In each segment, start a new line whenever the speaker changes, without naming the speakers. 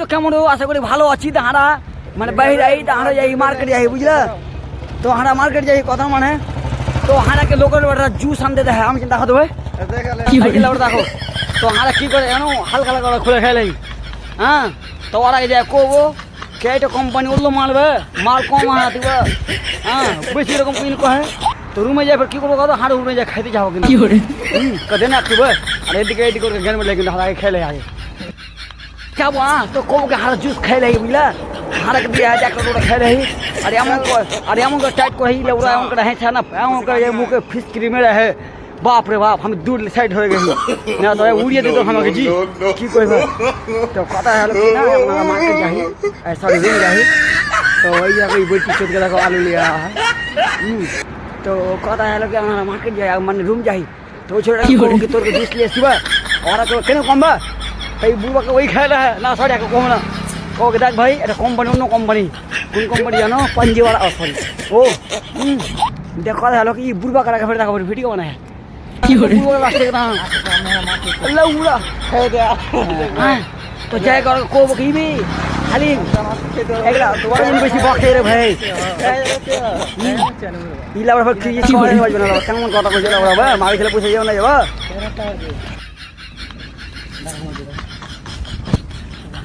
তো কেমন আশা করি ভালো আছি তো হারা মানে বাইরে যাই তো হারা যাই মার্কেট যাই বুঝলে? তো হারা মার্কেট যাই কথা মানে। তো হারাকে লোকের ওটা জুস আনতে দেখে আমি চিন্তা দেবো কি হয়েছিল ওটা দেখো। তো হারা কি করে জানো? হালকা হালকা করে খুলে খেলে হ্যাঁ? তো ওরা যায় করব কে এটা কোম্পানি উঠল মালবে মাল কম হারা দিবে। হ্যাঁ? বেশি এরকম কিন কহে। তো রুমে যাই কি করব কথা হাড় রুমে যাই খাইতে যাব কিন্তু। কদে না একটু আর এদিকে এদিকে করে গেম লাগে কিন্তু হারাকে খেলে আগে। যাব হ্যাঁ তো কবকে হারা জুস খাই লাগি বুঝলা হারাকে দিয়ে হাজার একটা ওটা খাই লাগি আর এমন করে আর এমন করে টাইট করে হিলে ওরা এমন করে হেঁচা না এমন করে যে মুখে ফিসকিরি মেরে হে বাপ রে বাপ আমি দূর সাইড হয়ে গেছি না তো উড়িয়ে দিত আমাকে জি কি করবে তো কথা হলো কি না আমরা মার্কেট যাই সরি রুম যাই তো ওই জায়গায় বইটি চোখকে দেখো আলু লিয়া হয় হুম তো কথা হলো কি আমরা মার্কেট যাই মানে রুম যাই তো ওই ছোটটা কি তোর জুস লিয়ে আসবা ওরা তো কেন কমবা এই বুড়াকে ওই খায় না না সরি একে কম না। ওকে দেখ ভাই এটা কোম্পানি অন্য কোম্পানি কোন কোম্পানি জানো? পাঞ্জিওয়ালা। ও সরি ও হুম। দেখ হলো কি বুড়বা কারা ফের দেখা ভিডিও বানায়। কি করে? বুড়বা লাস্টে না। আল্লাহ উড়া। হ্যাঁ তো যাই কর কোব কিবি খালি। এগুলা তোমার জন্য বেশি বকে রে ভাই। ইলা বড় কি কি করে বাজবে না কেমন কথা কইছে না বাবা মারি খেলে পুষে যাও না যাবা। হ্যাঁ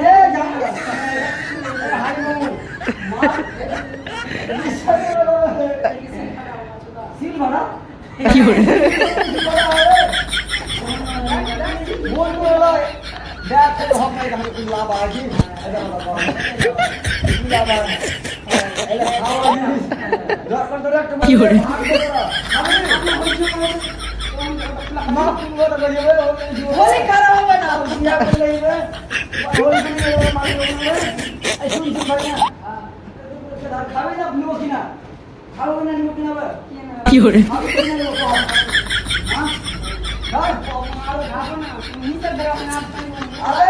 এ জানো হাই মামু সিল মারা কি করে কি হরে
কি হরে
আরে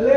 আরে